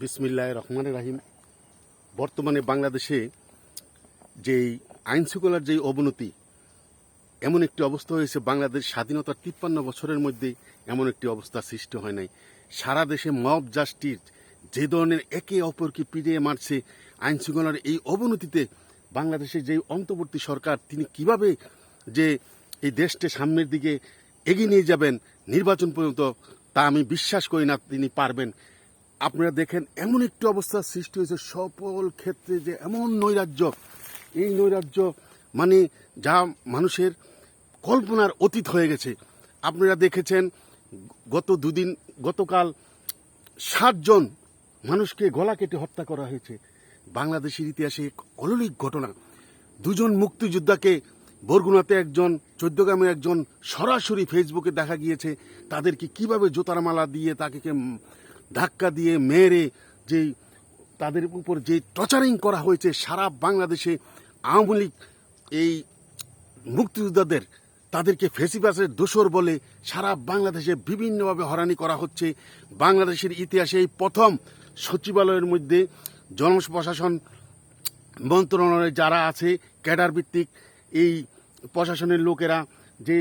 বিসমিল্লাহ রহমান রাহিম। বর্তমানে বাংলাদেশে যেই আইনশৃঙ্খলার যেই অবনতি, এমন একটি অবস্থা হয়েছে, বাংলাদেশ স্বাধীনতার তিপ্পান্ন বছরের মধ্যে এমন একটি অবস্থা সৃষ্টি হয় নাই। সারা দেশে মব জাস্টিস যে ধরনের একে অপরকে পিটিয়ে মারছে, আইন শৃঙ্খলার এই অবনতিতে বাংলাদেশের যে অন্তর্বর্তী সরকার, তিনি কীভাবে যে এই দেশকে সামনের দিকে এগিয়ে নিয়ে যাবেন নির্বাচন পর্যন্ত, তা আমি বিশ্বাস করি না তিনি পারবেন। আপনারা দেখেন, এমন একটি অবস্থা সৃষ্টি হয়েছে সকল ক্ষেত্রে যে এমন নৈরাজ্য। এই নৈরাজ্য মানে যা মানুষের কল্পনার অতীত হয়ে গেছে। আপনারা দেখেছেন, গত দুদিন, গতকাল সাতজন মানুষকে গলা কেটে হত্যা করা হয়েছে। বাংলাদেশের ইতিহাসে এক অলৌকিক ঘটনা। দুজন মুক্তিযোদ্ধাকে বরগুনাতে একজন চোদ্দগ্রামে একজন সরাসরি ফেসবুকে দেখা গিয়েছে। তাদেরকে কীভাবে জোতার মালা দিয়ে তাকে ধাক্কা দিয়ে মেরে যেই তাদের উপর যে টর্চারিং করা হয়েছে সারা বাংলাদেশে, আওয়ামী লীগ এই মুক্তিযোদ্ধাদের তাদেরকে ফেসিবাসের দোসর বলে সারা বাংলাদেশে বিভিন্নভাবে হরানি করা হচ্ছে। বাংলাদেশের ইতিহাসে এই প্রথম সচিবালয়ের মধ্যে জনপ্রশাসন মন্ত্রণালয়ে যারা আছে, ক্যাডার ভিত্তিক এই প্রশাসনের লোকেরা যে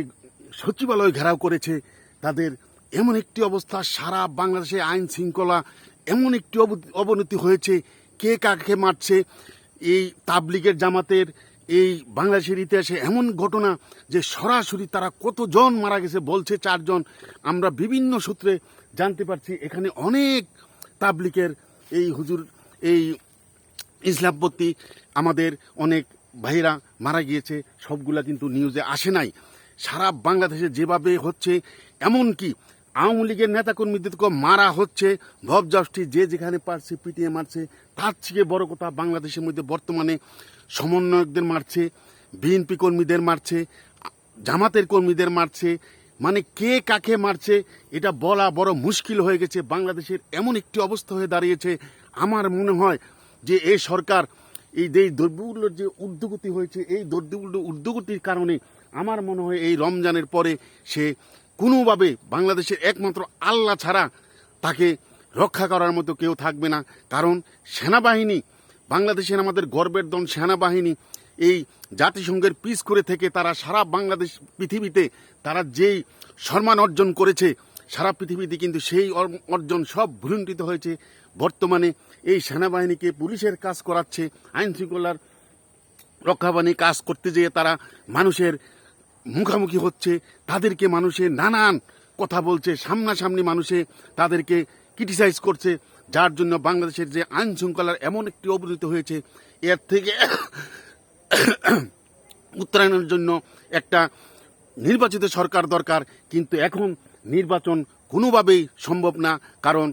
সচিবালয় ঘেরাও করেছে, তাদের এমন একটি অবস্থা সারা বাংলাদেশে আইন শৃঙ্খলা এমন একটি অব- অবনতি হয়েছে। কে কাকে মারছে? এই তাবলিগের জামাতের, এই বাংলাদেশের ইতিহাসে এমন ঘটনা যে সরাসরি তারা কতজন মারা গেছে বলছে চারজন, আমরা বিভিন্ন সূত্রে জানতে পারছি। এখানে অনেক তাবলিকের এই হুজুর, এই ইসলামপন্থী আমাদের অনেক ভাইরা মারা গিয়েছে, সবগুলা কিন্তু নিউজে আসে নাই। সারা বাংলাদেশে যেভাবে হচ্ছে এমন কি আওয়ামী লীগের নেতাকর্মীদেরকে মারা হচ্ছে। ভব জাস্টি যে যেখানে পারছে, পিটিয়ে মারছে, তার থেকে বড় কথা বাংলাদেশের মধ্যে বর্তমানে সমন্বয়কদের মারছে, বিএনপি কর্মীদের মারছে, জামাতের কর্মীদের মারছে। মানে কে কাকে মারছে, এটা বলা বড় মুশকিল হয়ে গেছে। বাংলাদেশের এমন একটি অবস্থা হয়ে দাঁড়িয়েছে, আমার মনে হয় যে এই সরকার, এই যে দ্রব্যগুলোর যে ঊর্ধ্বগতি হয়েছে, এই দ্রব্যমূল্য ঊর্ধ্বগতির কারণে আমার মনে হয় এই রমজানের পরে সে কোনোভাবে বাংলাদেশের একমাত্র আল্লাহ ছাড়া তাকে রক্ষা করার মতো কেউ থাকবে না। কারণ সেনাবাহিনী, বাংলাদেশের আমাদের গর্বের দন সেনাবাহিনী, এই জাতিসংঘের পিস করে থেকে তারা সারা বাংলাদেশ পৃথিবীতে তারা যেই সম্মান অর্জন করেছে, সারা পৃথিবীতে কিন্তু সেই অর্জন সব ভুলুণ্ঠিত হয়েছে। বর্তমানে এই সেনাবাহিনীকে পুলিশের কাজ করাচ্ছে আইন শৃঙ্খলার রক্ষাবাণী কাজ করতে যেয়ে তারা মানুষের মুখামুখি হচ্ছে, তাদেরকে মানুষে নানান কথা বলছে, সামনাসামনি মানুষে তাদেরকে ক্রিটিসাইজ করছে, যার জন্য বাংলাদেশের যে আইন শৃঙ্খলার এমন একটি অবনতি হয়েছে, এর থেকে উত্তরায়ণের জন্য একটা নির্বাচিত সরকার দরকার, কিন্তু এখন নির্বাচন কোনোভাবেই সম্ভব না, কারণ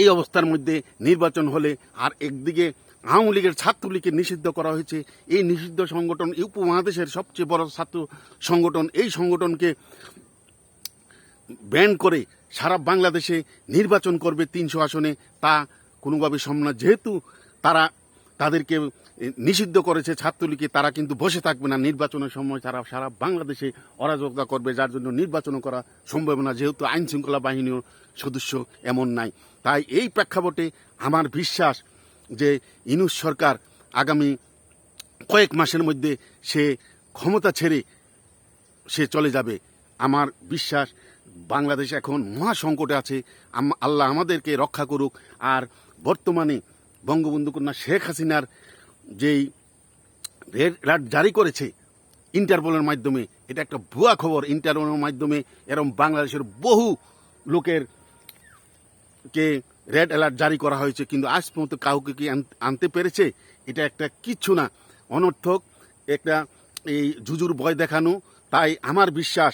এই অবস্থার মধ্যে নির্বাচন হলে আর একদিকে আওয়ামী লীগের ছাত্রলীগকে নিষিদ্ধ করা হয়েছে। এই নিষিদ্ধ সংগঠন উপমহাদেশের সবচেয়ে বড় ছাত্র সংগঠন। এই সংগঠনকে ব্যান করে সারা বাংলাদেশে নির্বাচন করবে তিনশো আসনে। তা কোনোভাবে সম্ভব না। যেহেতু তারা তাদেরকে নিষিদ্ধ করেছে ছাত্রলীগকে, তারা কিন্তু বসে থাকবে না। নির্বাচনের সময় তারা সারা বাংলাদেশে অরাজকতা করবে, যার জন্য নির্বাচন করা সম্ভব না। যেহেতু আইন শৃঙ্খলা বাহিনীর সদস্য এমন নাই। তাই এই প্রেক্ষাপটে আমার বিশ্বাস যে ইনুস সরকার আগামী কয়েক মাসের মধ্যে সে ক্ষমতা ছেড়ে সে চলে যাবে। আমার বিশ্বাস, বাংলাদেশ এখন মহা সংকটে আছে। আল্লাহ আমাদেরকে রক্ষা করুক। আর বর্তমানে বঙ্গবন্ধু কন্যা শেখ হাসিনার যেই রেড জারি করেছে ইন্টারপোলের মাধ্যমে, এটা একটা ভুয়া খবর। ইন্টারপোলের মাধ্যমে এরকম বাংলাদেশের বহু লোকের কে রেড অ্যালার্ট জারি করা হয়েছে, কিন্তু আজ পর্যন্ত কাউকে কি আনতে পেরেছে? এটা একটা কিচ্ছু না। অনর্থক একটা এই জুজুর ভয় দেখানো, তাই আমার বিশ্বাস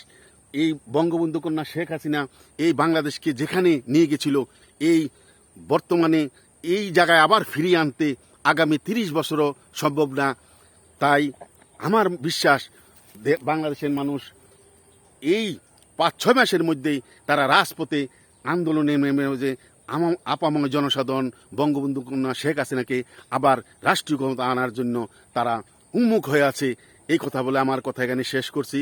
এই বঙ্গবন্ধু কন্যা শেখ হাসিনা এই বাংলাদেশকে যেখানে নিয়ে গেছিল, এই বর্তমানে এই জায়গায় আবার ফিরিয়ে আনতে আগামী তিরিশ বছরও সম্ভব না। তাই আমার বিশ্বাস বাংলাদেশের মানুষ এই পাঁচ ছয় মাসের মধ্যেই তারা রাজপথে আন্দোলনে নেমে যে আপাময় জনসাধারণ, বঙ্গবন্ধু কন্যা শেখ হাসিনাকে আবার রাষ্ট্রীয় ক্ষমতা আনার জন্য তারা উন্মুখ হয়ে আছে। এই কথা বলে আমার কথা এখানে শেষ করছি।